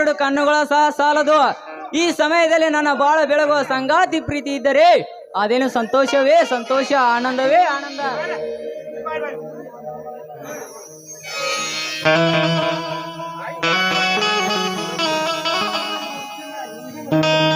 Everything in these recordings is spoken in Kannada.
ಎರಡು ಕಣ್ಣುಗಳ ಸಹ ಸಾಲದು. ಈ ಸಮಯದಲ್ಲಿ ನನ್ನ ಬಾಳ ಬೆಳಗುವ ಸಂಗಾತಿ ಪ್ರೀತಿ ಇದ್ದರೆ ಅದೇನು ಸಂತೋಷವೇ? ಸಂತೋಷ, ಆನಂದವೇ? ಆನಂದ. I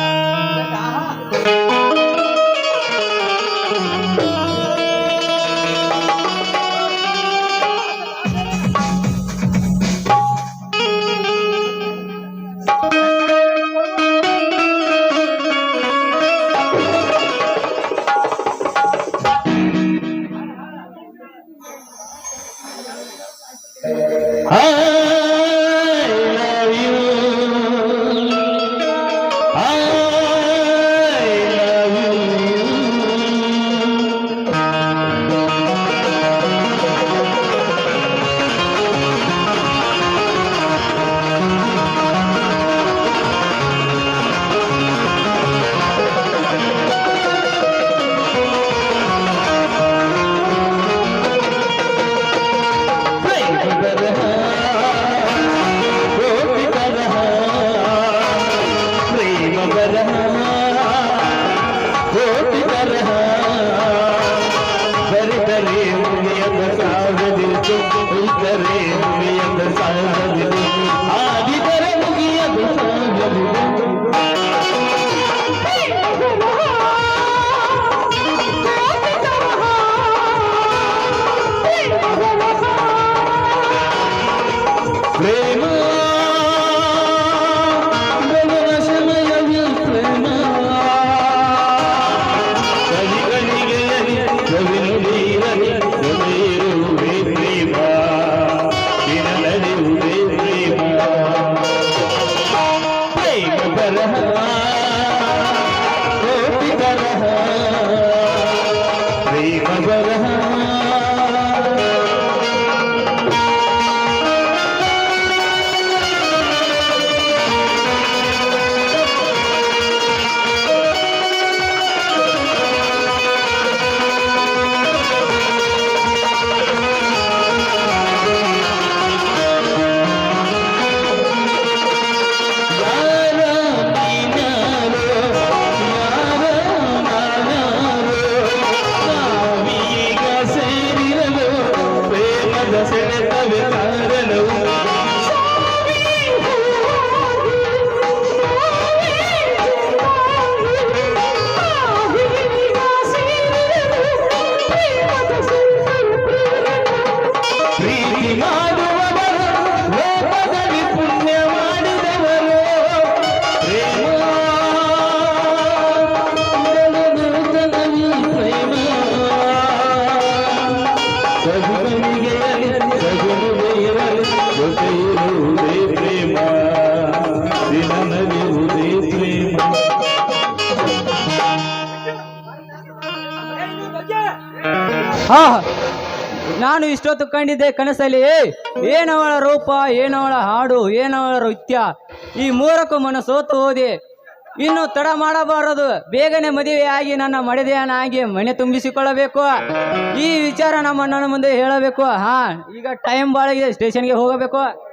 ಪ್ರೇಮ ಹಾ ನಾನು ಇಷ್ಟೊತ್ತು ಕಂಡಿದ್ದೆ ಕನಸಲ್ಲಿ ಏನವಳ ರೂಪ, ಏನವಳ ಹಾಡು, ಏನವಳ ನೃತ್ಯ? ಈ ಮೂರಕ್ಕೂ ಮನ ಸೋತು ಹೋದೆ. ಇನ್ನು ತಡ ಮಾಡಬಾರದು. ಬೇಗನೆ ಮದುವೆಯಾಗಿ ನನ್ನ ಮಡದೆಯನ್ನಾಗಿ ಮನೆ ತುಂಬಿಸಿಕೊಳ್ಳಬೇಕು. ಈ ವಿಚಾರ ನಮ್ಮ ಅಣ್ಣನ ಮುಂದೆ ಹೇಳಬೇಕು. ಹಾ, ಈಗ ಟೈಮ್ ಇದೆ ಸ್ಟೇಷನ್ಗೆ ಹೋಗಬೇಕು.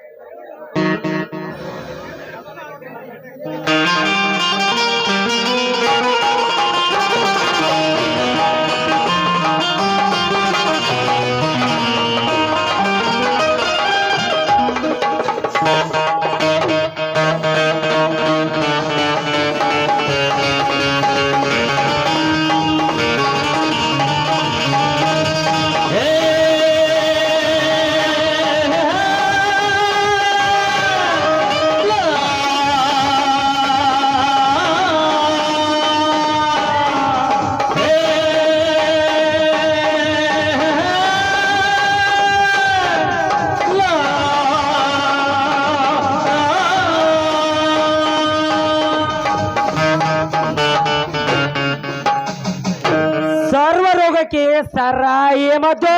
ಕೆ ಸರಾಯಿ ಮತ್ತೆ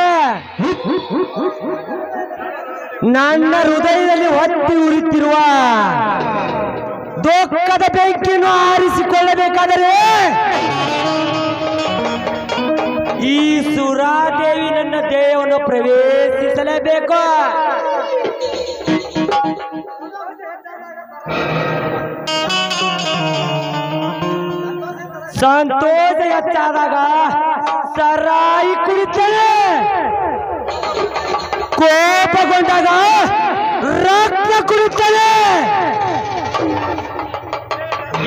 ನನ್ನ ಹೃದಯದಲ್ಲಿ ಹೊತ್ತಿ ಉರಿತಿರುವ ದುಃಖದ ಬೆಂಕಿಯನ್ನು ಆರಿಸಿಕೊಳ್ಳಬೇಕಾದರೆ ಈ ಸುರಾದೇವಿ ನನ್ನ ದೇಹವನ್ನು ಪ್ರವೇಶಿಸಲೇಬೇಕು. ಸಂತೋಷ ಹೆಚ್ಚಾದಾಗ ಸರಾಯಿ ಕುಡಿತಾನೆ ಕೋಪಗೊಂಡಾಗ ರಕ್ತ ಕುಡಿತಾನೆ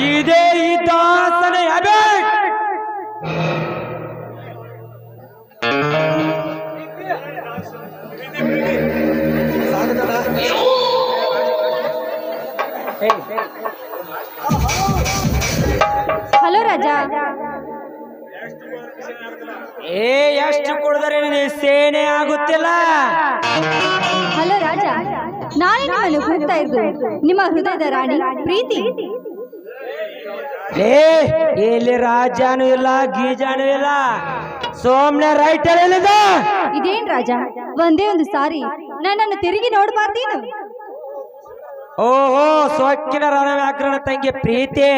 ಇದೇ ಈ ದಾಸನ ಹ್ಯಾಬಿಟ್ ಹಲೋ ಏ ಎಷ್ಟು ಕುಡಿದ್ರೆ ನಿನಗೆ ಸೇನೆ ಆಗುತ್ತಿಲ್ಲ? ಹಲೋ ರಾಜ ನಾಳೆ ನಿಮ್ಮನ್ನು ಹುಡುಕ್ತಾ ಇದ್ದು ನಿಮ್ಮ ಹೃದಯದ ರಾಣಿ ಪ್ರೀತಿ. ಏ ಇಲ್ಲಿ ರಾಜಾನು ಇಲ್ಲ ಗೀಜಾನು ಇಲ್ಲ. ಸೋಮ್ನ ರೈಟ್ ಹೇಳಿದ ಇದೇನ್ ರಾಜ ಒಂದೇ ಒಂದು ಸಾರಿ ನನ್ನನ್ನು ತಿರುಗಿ ನೋಡಬಾರ್ದೇನು ಓಹೋ ಸೊಕ್ಕಿನ ರಣವ್ಯಾಕರಣ ತಂಗಿ ಪ್ರೀತಿ.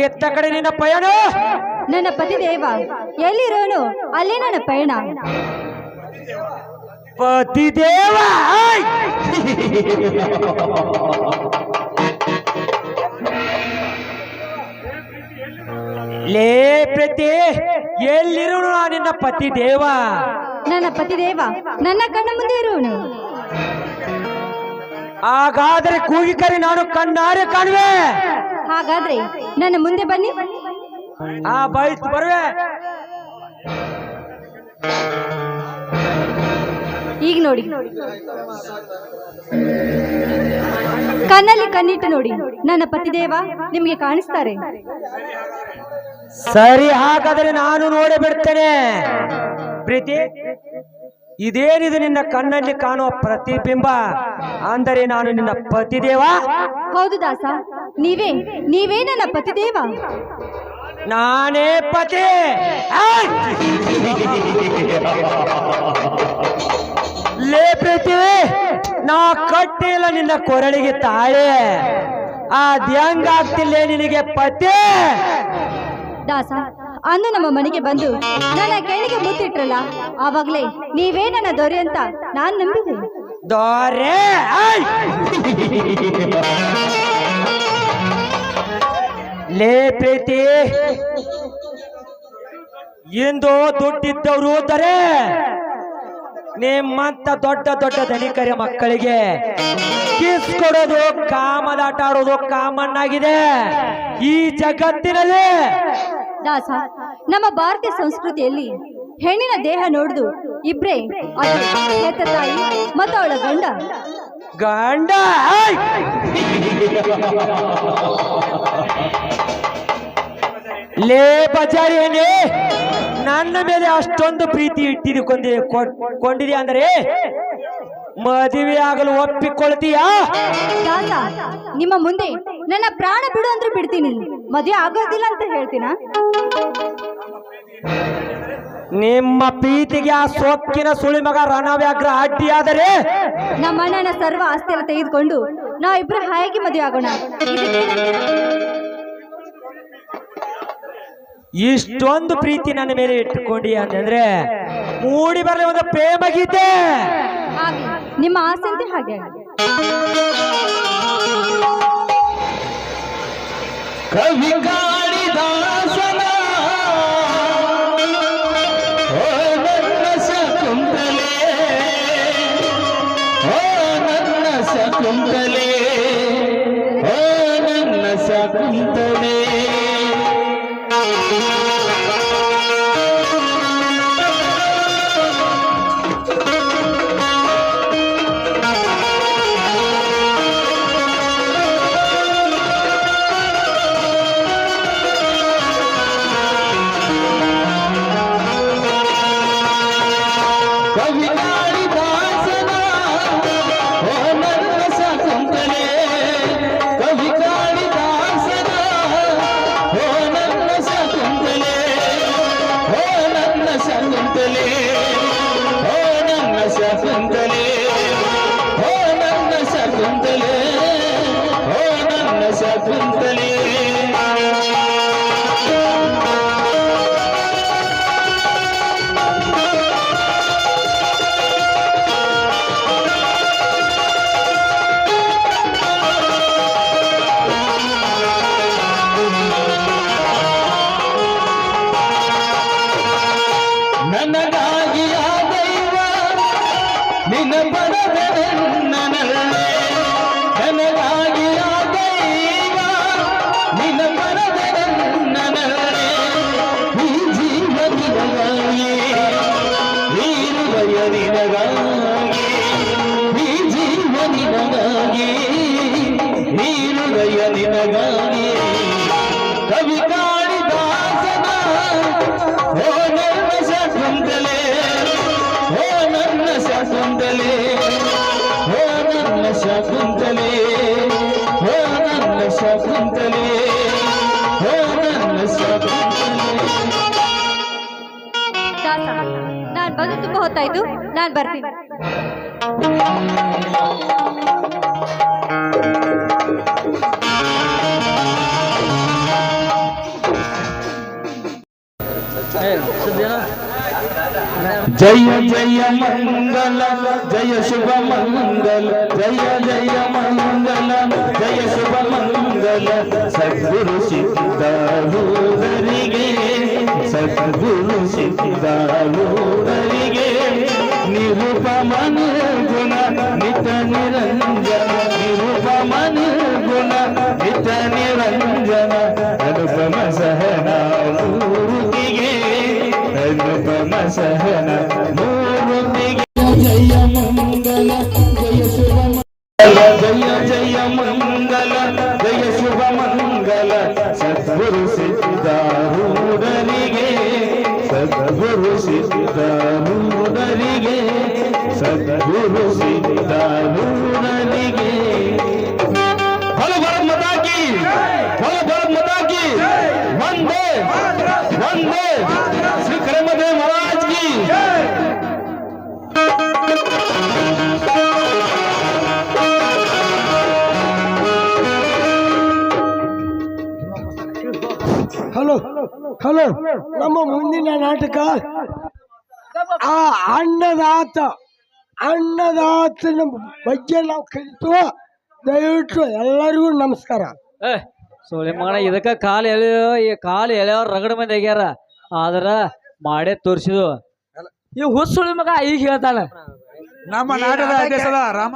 ಎತ್ತ ಕಡೆ ನಿನ್ನ ಪಯಣ. ನನ್ನ ಪತಿ ದೇವ ಎಲ್ಲಿರೋನು? ಅಲ್ಲಿ ನನ್ನ ಪಯಣ ಪತಿ ದೇವ ಆಯ್! ಲೇ ಪ್ರತಿ ಎಲ್ಲಿರೋನು ನಿನ್ನ ಪತಿ ದೇವ? ನನ್ನ ಪತಿ ದೇವ ನನ್ನ ಕಣ್ಣ ಮುಂದೆ ಇರೋನು. ಹಾಗಾದ್ರೆ ಕೂಗಿ ಕರೆ ನಾನು ಕಣ್ಣಾರೆ ಕಾಣುವೆ. ಹಾಗಾದ್ರೆ ನನ್ನ ಮುಂದೆ ಬನ್ನಿ. ಆ ಬೈತ್ ಬರುವೆ. ಈಗ ನೋಡಿ. ಕಣ್ಣಲ್ಲಿ ಕಣ್ಣಿಟ್ಟು ನೋಡಿ. ನನ್ನ ಪತಿದೇವ ನಿಮಗೆ ಕಾಣಿಸ್ತಾರೆ. ಸರಿ ಹಾಗಾದ್ರೆ ನಾನು ನೋಡಿ ಬಿಡ್ತೇನೆ. ಪ್ರೀತಿ ಇದೇನಿದು ನಿನ್ನ ಕಣ್ಣಲ್ಲಿ ಕಾಣುವ ಪ್ರತಿಬಿಂಬ? ಅಂದರೆ ನಾನು ನಿನ್ನ ಪತಿದೇವ ಹೌದು ದಾಸ. ನೀವೇ ನೀವೇ ನನ್ನ ಪತಿದೇವ ನಾನೇ ಪತಿ! ಲೇ ಪ್ರೀತಿ ನಾ ಕಟ್ಟಿಲ್ಲ ನಿನ್ನ ಕೊರಳಿಗೆ ತಾಳೆ ಅದ್ ಆಗ್ತಿಲ್ಲ ನಿನಗೆ ಪತಿ ದಾಸ ಅಂದು ನಮ್ಮ ಮನೆಗೆ ಬಂದು ನನ್ನ ಕೆಳಗೆ ಮುತ್ತಿಟ್ರಲ್ಲ ಆವಾಗ್ಲೇ ನೀವೇ ನನ್ನ ದೊರೆ ಅಂತ ನಾನ್ ನಂಬಿದೆ ದೊರೆ! ಲೇ ಪ್ರೀತಿ. ಇಂದು ದುಡ್ಡಿದ್ದವರು ಅಂದರೆ ನಿಮ್ಮಂತ ದೊಡ್ಡ ದೊಡ್ಡ ಧನಿಕರ ಮಕ್ಕಳಿಗೆ ಕಿಸ್ ಕೊಡೋದು ಕಾಮದಾಟ ಆಡೋದು ಕಾಮನ್ ಆಗಿದೆ ಈ ಜಗತ್ತಿನಲ್ಲಿ ದಾಸ ನಮ್ಮ ಭಾರತೀಯ ಸಂಸ್ಕೃತಿಯಲ್ಲಿ ಹೆಣ್ಣಿನ ದೇಹ ನೋಡುದು ಇಬ್ರೇ ತಾಯಿ ಮತ್ತು ಅವಳ ಗಂಡ. ಗಂಡ! ಲೇ ಬಜಾರಿಯನ್ನೇ ನನ್ನ ಮೇಲೆ ಅಷ್ಟೊಂದು ಪ್ರೀತಿ ಇಟ್ಟಿದ್ಕೊಂಡಿ ಕೊಂಡಿದೆ ಅಂದರೆ ಮದುವೆ ಆಗಲು ಒಪ್ಪಿಕೊಳ್ತೀಯಾ? ನಿಮ್ಮ ಮುಂದೆ ನನ್ನ ಪ್ರಾಣ ಬಿಡು ಅಂದ್ರೆ ಬಿಡ್ತೀನಿ. ಮದುವೆ ಆಗೋದಿಲ್ಲ ಅಂತ ಹೇಳ್ತೀನ? ನಿಮ್ಮ ಪ್ರೀತಿಗೆ ಆ ಸೊಕ್ಕಿನ ಸುಳಿ ಮಗ ರಣವ್ಯಾಗ್ರ ಅಡ್ಡಿಯಾದರೆ? ನಮ್ಮ ಅಣ್ಣನ ಸರ್ವ ಆಸ್ತಿಯನ್ನು ತೆಗೆದುಕೊಂಡು ನಾವಿಬ್ರು ಹಾಯಾಗಿ ಮದುವೆ ಆಗೋಣ? ಇಷ್ಟೊಂದು ಪ್ರೀತಿ ನನ್ನ ಮೇಲೆ ಇಟ್ಟುಕೊಂಡಿ ಅಂತಂದ್ರೆ ಮೂಡಿ ಬರಲಿ ಒಂದು ಪ್ರೇಮ ಗೀತೆ. ನಿಮ್ಮ ಆಸೆ ಅಂತ ಹಾಗೆ. ಆಗಲಿ. ಕವಿ ಕಾಳಿದಾಸನ ಓ ನನ್ನ ಶಕುಂತಲೆ ಓ ನನ್ನ ಶಕುಂತಲೆ ಓ ನನ್ನ ಶಕುಂತಲೆ ಶಕುಂತಲೆ. ಓ ನನ್ನ ಶಕುಂತಲೆ. ಓ ನನ್ನ ಶಕುಂತಲೆ. ಓ ನನ್ನ ಶಕುಂತಲೆ. ನಾನ್ ಬಂದು ತುಂಬ ಹೊತ್ತಾಯ್ತು. ನಾನು ಬರ್ತೀನಿ. ಜಯ ಜಯ ಮಂಗಲ, ಜಯ ಶುಭ ಮಂಗಲ, ಜಯ ಜಯ ಮಂಗಲ, ಜಯ ಶುಭ ಮಂಗಲ. ಸದ್ಗುರು ಸಿದ್ಧಾರೂಢರಿಗೆ ಸದ್ಗುರು ಸಿದ್ಧಾರೂಢರಿಗೆ ನಿರುಪಮ ಗುಣ ನಿತ ನಿರಂಜನ ನಿರುಪಮ ಸಿದ್ಧಾರೂಢರಿಗೆ ಸದ್ಗುರು ಸಿದ್ಧಾರೂಢರಿಗೆ ಹಲೋ ಭಾರತ್ ಮಾತಾ ಕಿ ಹಲೋ ಭಾರತ್ ಮಾತಾ ಕಿ ವಂದೇ ವಂದೇ ಶ್ರೀ ಕರಮದೇವ್ ಮಹಾರಾಜ್ ಕಿ ಹಲೋ ಹಲೋ ನಮ್ಮ ಮುಂದಿನ ನಾಟಕ ಆ ಅನ್ನದಾತ ಅನ್ನದಾತನ ಬಗ್ಗೆ ನಾವು ಕಲಿತು ದಯವಿಟ್ಟು ಎಲ್ಲರಿಗೂ ನಮಸ್ಕಾರ. ಏ ಸೋಳಿ ಮಗಣ ಇದಕ್ಕ ಕಾಲು ಎಳೆಯೋ ಈ ಕಾಲು ಎಳೆಯವ್ರ ರಗಡ ಮಂದಿ ಆಗ್ಯಾರ. ಆದ್ರ ಮಾಡೇ ತೋರ್ಸಿದು ಈ ಹುಸುಳಿ ಮಗ ಈಗ ಹೇಳ್ತಾನೆ. ನಮ್ಮ ನಾಟಕದ ಅಧ್ಯಕ್ಷ ರಾಮ